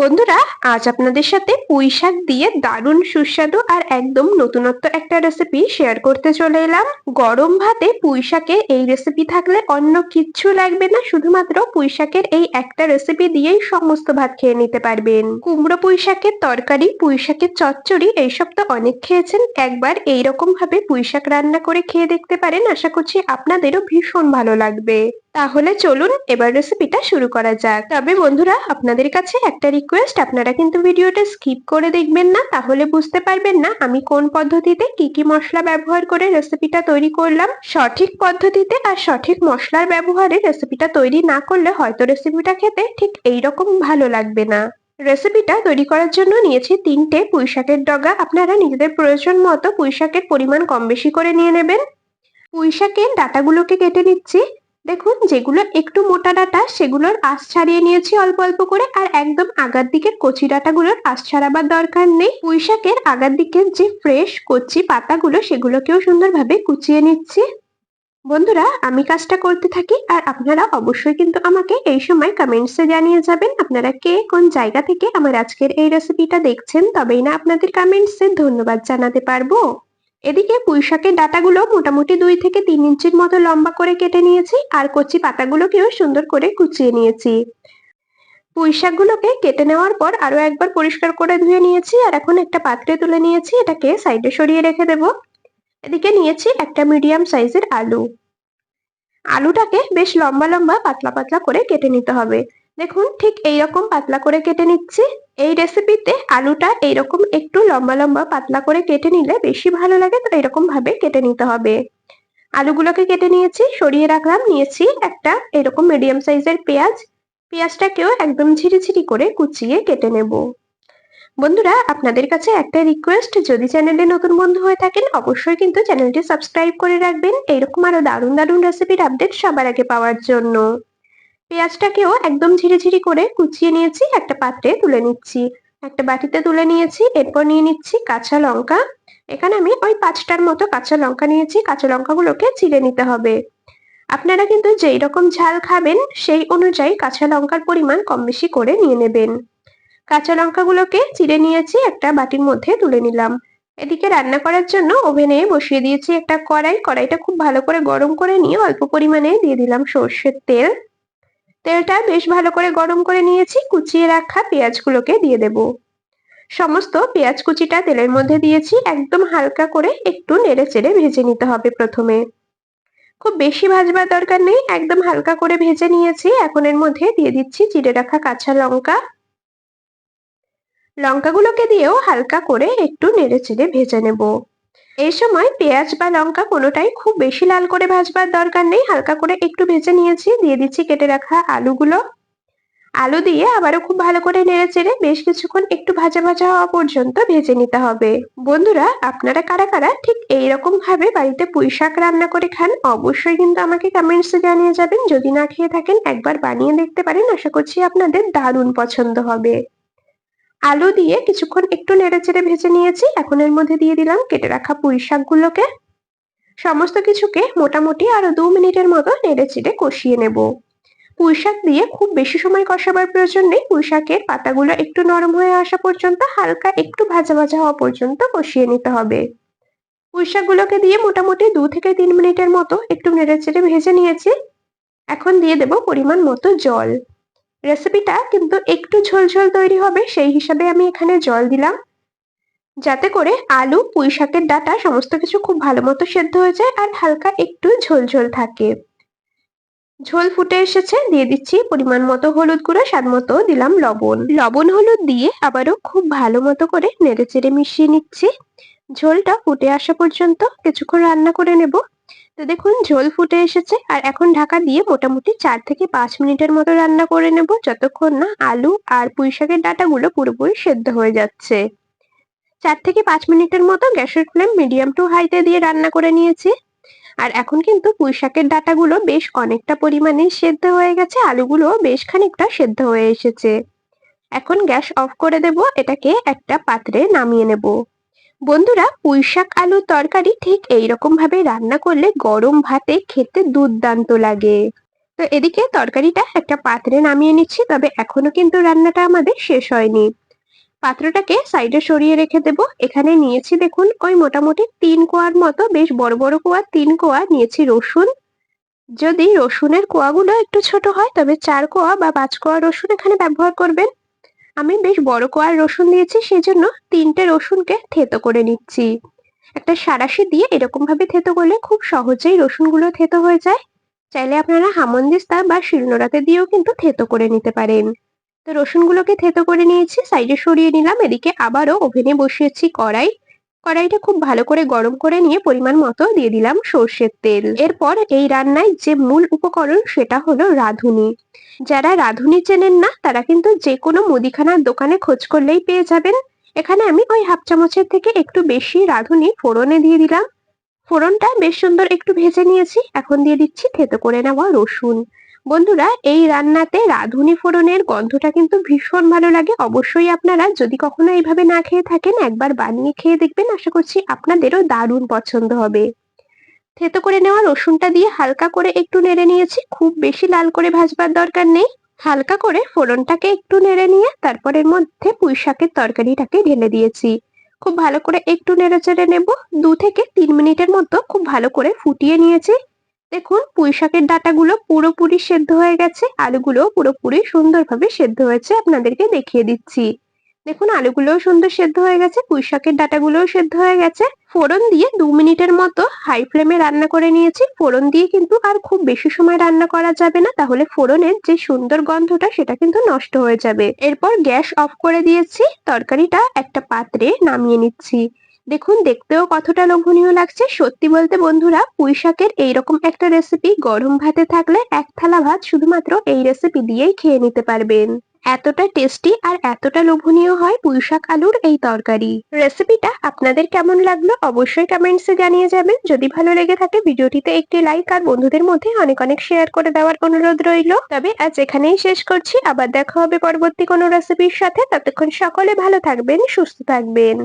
বন্ধুরা, আজ আপনাদের সাথে পুঁই শাক দিয়ে দারুণ সুস্বাদু আর একদম নতুনত্ব একটা রেসিপি শেয়ার করতে চলে এলাম। গরম ভাতে পুঁই শাকের এই রেসিপি থাকলে অন্য কিচ্ছু লাগবে না, শুধুমাত্র পুঁই শাকের এই একটা রেসিপি দিয়েই সমস্ত ভাত খেয়ে নিতে পারবেন। কুমড়ো পুঁই শাকের তরকারি, পুঁই শাকের চচ্চড়ি, এইসব তো অনেক খেয়েছেন। একবার এইরকম ভাবে পুঁই শাক রান্না করে খেয়ে দেখতে পারেন, আশা করছি আপনাদেরও ভীষণ ভালো লাগবে। তাহলে চলুন এবার রেসিপিটা শুরু করা যাক। তবে বন্ধুরা, আপনাদের কাছে একটা রিকোয়েস্ট আপনারা কিন্তু ভিডিওটা স্কিপ করে দেখবেন না, তাহলে বুঝতে পারবেন না আমি কোন পদ্ধতিতে কি কি মশলা ব্যবহার করে রেসিপিটা তৈরি করলাম। সঠিক পদ্ধতিতে আর সঠিক মশলার ব্যবহারে রেসিপিটা তৈরি না করলে হয়তো রেসিপিটা খেতে ঠিক এইরকম ভালো লাগবে না। রেসিপিটা তৈরি করার জন্য নিয়েছি তিনটে পুঁইশাকের ডগা। আপনারা নিজেদের প্রয়োজন মতো পুঁইশাকের পরিমাণ কম বেশি করে নিয়ে নেবেন। পুঁইশাকের ডাটাগুলোকে কেটে নিচ্ছি। দেখুন, যেগুলো একটু মোটা ডাটা, সেগুলোর আঁশ ছাড়িয়ে নিয়েছি অল্প অল্প করে আর একদম আগার দিকের কচি ডাটাগুলোর আঁশ ছাড়াবার দরকার নেই। পুঁই শাকের আগার দিকের যে ফ্রেশ কচি পাতাগুলো, সেগুলোকেও সুন্দরভাবে কুচিয়ে নিচ্ছি। বন্ধুরা, আমি কাজটা করতে থাকি আর আপনারা অবশ্যই কিন্তু আমাকে এই সময় কমেন্টসে জানিয়ে যাবেন আপনারা কে কোন জায়গা থেকে আমার আজকের এই রেসিপিটা দেখছেন। তবেই না আপনাদের কমেন্টসে ধন্যবাদ জানাতে পারব। এদিকে পুঁই শাকের ডাটাগুলো মোটামুটি দুই থেকে তিন ইঞ্চির মতো লম্বা করে কেটে নিয়েছি, আর কচি পাতাগুলোকেও সুন্দর করে কুচিয়ে নিয়েছি। পুঁই শাকগুলোকে কেটে নেওয়ার পর আরও একবার পরিষ্কার করে ধুয়ে নিয়েছি, আর এখন একটা পাত্রে তুলে নিয়েছি, এটাকে সাইডে সরিয়ে রেখে দেব। এদিকে নিয়েছি একটা মিডিয়াম সাইজের আলু। আলুটাকে বেশ লম্বা লম্বা পাতলা পাতলা করে কেটে নিতে হবে। দেখুন, ঠিক এইরকম পাতলা করে কেটে নিচ্ছি। এই রেসিপিতে আলুটা এইরকম একটু লম্বা লম্বা পাতলা করে কেটে নিলে বেশি ভালো লাগে, তো এরকম ভাবে কেটে নিতে হবে। আলুগুলোকে কেটে নিয়েছি, সরিয়ে রাখলাম, নিয়েছি একটা এরকম মিডিয়াম সাইজের পেঁয়াজ। পেঁয়াজটাকেও একদম ঝিরিঝিরি করে কুচিয়ে কেটে নেব। বন্ধুরা, আপনাদের কাছে একটা রিকোয়েস্ট যদি চ্যানেলে নতুন বন্ধু হয়ে থাকেন, অবশ্যই কিন্তু চ্যানেলটি সাবস্ক্রাইব করে রাখবেন। এইরকম আরও দারুণ দারুণ রেসিপির আপডেট সবার আগে পাওয়ার জন্য। পেঁয়াজটাকেও একদম ঝিরিঝিরি করে কুচিয়ে নিয়েছি, একটা পাত্রে তুলে নিচ্ছি। একটা বাটিতে তুলে নিয়েছি, এরপর নিয়ে নিচ্ছি কাঁচা লঙ্কা। এখানে আমি ওই পাঁচটার মতো কাঁচা লঙ্কা নিয়েছি, কাঁচা লঙ্কাগুলোকে চিড়ে নিতে হবে। আপনারা কিন্তু যেই রকম ঝাল খাবেন, সেই অনুযায়ী কাঁচা লঙ্কার পরিমাণ কম বেশি করে নিয়ে নেবেন। কাঁচা লঙ্কাগুলোকে চিড়ে নিয়েছি, একটা বাটির মধ্যে তুলে নিলাম। এদিকে রান্না করার জন্য ওভেনে বসিয়ে দিয়েছি একটা কড়াই। কড়াইটা খুব ভালো করে গরম করে নিয়ে অল্প পরিমাণে দিয়ে দিলাম সর্ষের তেল। তেলটা বেশ ভালো করে গরম করে নিয়েছি, কুচিয়ে রাখা পেঁয়াজগুলোকে দিয়ে দেব। সমস্ত পেঁয়াজ কুচিটা তেলের মধ্যে দিয়েছি, একদম হালকা করে একটু নেড়ে চেড়ে ভেজে নিতে হবে প্রথমে। খুব বেশি ভাজবার দরকার নেই, একদম হালকা করে ভেজে নিয়েছি, এখন এর মধ্যে দিয়ে দিচ্ছি চিড়ে রাখা কাঁচা লঙ্কা। লঙ্কাগুলোকে দিয়েও হালকা করে একটু নেড়ে চেড়ে ভেজে নেব। এই সময় পেঁয়াজ বা লঙ্কা কোনোটাই খুব বেশি লাল করে ভাজবার দরকার নেই। হালকা করে একটু ভেজে নিয়েছি। দিয়ে দিচ্ছি কেটে রাখা আলুগুলো। আলু দিয়ে আবারও খুব ভালো করে নেড়ে চেড়ে বেশ কিছুক্ষণ একটু ভাজা ভাজা হওয়া পর্যন্ত ভেজে নিতে হবে। বন্ধুরা, আপনারা কারা কারা ঠিক এইরকম ভাবে বাড়িতে পুঁই শাক রান্না করে খান, অবশ্যই কিন্তু আমাকে কমেন্টসে জানিয়ে যাবেন। যদি না খেয়ে থাকেন, একবার বানিয়ে দেখতে পারেন। আশা করছি আপনাদের দারুণ পছন্দ হবে। আলু দিয়ে কিছুক্ষণ একটু নেড়েচেড়ে ভেজে নিয়েছি। এখন এর মধ্যে দিয়ে দিলাম কেটে রাখা পুঁই শাকগুলোকে। সমস্ত কিছুকে মোটামুটি আরও দু মিনিটের মতো নেড়েচেড়ে কষিয়ে নেব। পুঁই শাক দিয়ে খুব বেশি সময় কষাবার প্রয়োজন নেই। পুঁই শাকের পাতাগুলো একটু নরম হয়ে আসা পর্যন্ত হালকা একটু ভাজা ভাজা হওয়া পর্যন্ত কষিয়ে নিতে হবে। পুঁই শাকগুলোকে দিয়ে মোটামুটি দু থেকে তিন মিনিটের মতো একটু নেড়েচেড়ে ভেজে নিয়েছি। এখন দিয়ে দেব পরিমাণ মতো জল। রেসিপিটা কিন্তু একটু ঝোলঝোল তৈরি হবে, সেই হিসাবে আমি এখানে জল দিলাম। যাতে করে আলু, পুঁই শাকের ডাটা সমস্ত কিছু খুব ভালো মতো সেদ্ধ হয়ে যায় আর হালকা একটু ঝোলঝোল থাকে। ঝোল ফুটে এসেছে, দিয়ে দিচ্ছি পরিমাণ মতো হলুদ গুঁড়ো, স্বাদ মতো দিলাম লবণ। লবণ হলুদ দিয়ে আবারও খুব ভালো মতো করে নেড়ে চেড়ে মিশিয়ে নিচ্ছি। ঝোলটা ফুটে আসা পর্যন্ত কিছুক্ষণ রান্না করে নেব। তো দেখুন, ঝোল ফুটে এসেছে। আর এখন ঢাকা দিয়ে মোটামুটি চার থেকে পাঁচ মিনিটের মতো রান্না করে নেব। যতক্ষণ না আলু আর পুঁই শাকের ডাটাগুলো পুরোপুরি সেদ্ধ হয়ে যাচ্ছে। চার থেকে পাঁচ মিনিটের মতো গ্যাসের ফ্লেম মিডিয়াম টু হাইতে দিয়ে রান্না করে নিয়েছি। আর এখন কিন্তু পুঁই শাকের ডাটাগুলো বেশ অনেকটা পরিমাণে সেদ্ধ হয়ে গেছে। আলুগুলো বেশ খানিকটা সেদ্ধ হয়ে এসেছে। এখন গ্যাস অফ করে দেব। এটাকে একটা পাত্রে নামিয়ে নেব। বন্ধুরা, পুঁইশাক আলুর তরকারি ঠিক এইরকম ভাবে রান্না করলে গরম ভাতে খেতে দুর্দান্ত লাগে। তো এদিকে তরকারিটা একটা পাত্রে নামিয়ে নিচ্ছি, তবে এখনও কিন্তু রান্নাটা আমাদের শেষ হয়নি। পাত্রটাকে সাইডে সরিয়ে রেখে দেব। এখানে নিয়েছি দেখুন, ওই মোটামুটি তিন কোয়ার মতো, বেশ বড় বড় কোয়া, তিন কোয়া নিয়েছি রসুন। যদি রসুনের কোয়াগুলো একটু ছোট হয়, তবে চার কোয়া বা পাঁচ কোয়া রসুন এখানে ব্যবহার করবেন। আমি বেশ বড় কোয়ার রসুন দিয়েছি, সেজন্য তিনটে রসুনকে থেতো করে নিচ্ছি। একটা সারাশি দিয়ে এরকম ভাবে থেতো করলে খুব সহজেই রসুনগুলো থেতো হয়ে যায়। চাইলে আপনারা হামনদিস্তা বা শিলনোড়াতে দিয়েও কিন্তু থেতো করে নিতে পারেন। তো রসুনগুলোকে থেতো করে নিয়েছি, সাইডে সরিয়ে নিলাম, এদিকে আবারও ওভেনে বসিয়েছি কড়াই। কড়াইটা খুব ভালো করে গরম করে নিয়ে পরিমাণ মতো দিয়ে দিলাম সর্ষের তেল। এরপর এই রান্নায় যে মূল উপকরণ সেটা হলো রাঁধুনি। যারা রাঁধুনি চেনেন না, তারা কিন্তু যে কোনো মুদিখানার দোকানে খোঁজ করলেই পেয়ে যাবেন। এখানে আমি ওই হাফ চামচের থেকে একটু বেশি রাঁধুনি ফোড়নে দিয়ে দিলাম। ফোড়নটা বেশ সুন্দর একটু ভেজে নিয়েছি। এখন দিয়ে দিচ্ছি থেতো করে নেওয়া রসুন। বন্ধুরা, এই রান্নাতে রাঁধুনি ফোড়নের গন্ধটা কিন্তু ভীষণ ভালো লাগে। অবশ্যই আপনারা যদি কখনো এইভাবে না খেয়ে থাকেন, একবার বানিয়ে খেয়ে দেখবেন। আশা করছি আপনাদেরও দারুণ পছন্দ হবে। থেতো করে নেওয়া রসুনটা দিয়ে হালকা করে একটু নেড়ে নিয়েছি। খুব বেশি লাল করে ভাজবার দরকার নেই। হালকা করে ফোড়নটাকে একটু নেড়ে নিয়ে তারপর এর মধ্যে পুঁই শাকের তরকারিটাকে ঢেলে দিয়েছি। খুব ভালো করে একটু নেড়ে চেড়ে নেব। দু থেকে তিন মিনিটের মতো খুব ভালো করে ফুটিয়ে নিয়েছি। দেখুন পুঁই শাকের ডাটাগুলো পুরোপুরি সেদ্ধ হয়ে গেছে। আলুগুলো পুরোপুরি সুন্দরভাবে সেদ্ধ হয়েছে, আপনাদেরকে দেখিয়ে দিচ্ছি। দেখুন, আলুগুলোও সুন্দর সেদ্ধ হয়ে গেছে পুঁই শাকের ডাটাগুলোও সেদ্ধ হয়ে গেছে। ফোড়ন দিয়ে দু মিনিটের মতো হাই ফ্লেমে রান্না করে নিয়েছি। ফোড়ন দিয়ে কিন্তু আর খুব বেশি সময় রান্না করা যাবে না, তাহলে ফোড়নের যে সুন্দর গন্ধটা, সেটা কিন্তু নষ্ট হয়ে যাবে। এরপর গ্যাস অফ করে দিয়েছি, তরকারিটা একটা পাত্রে নামিয়ে নিচ্ছি। দেখুন, দেখতেও কতটা লোভনীয় লাগছে। সত্যি বলতে বন্ধুরা পুঁই শাকের এইরকম একটা রেসিপি গরম ভাতে থাকলে এক থালা ভাত শুধুমাত্র এই রেসিপি দিয়েই খেয়ে নিতে পারবেন। এতটা টেস্টি আর এতটা লোভনীয় হয় পুঁই শাক আলুর এই তরকারি। রেসিপিটা আপনাদের কেমন লাগল অবশ্যই কমেন্টসে জানিয়ে যাবেন। যদি ভালো লেগে থাকে ভিডিওটিতে একটি লাইক আর বন্ধুদের মধ্যে অনেক অনেক শেয়ার করে দেওয়ার অনুরোধ রইল। তবে আজ এখানেই শেষ করছি। আবার দেখা হবে পরবর্তী কোনো রেসিপির সাথে। ততক্ষণ সকলে ভালো থাকবেন, সুস্থ থাকবেন।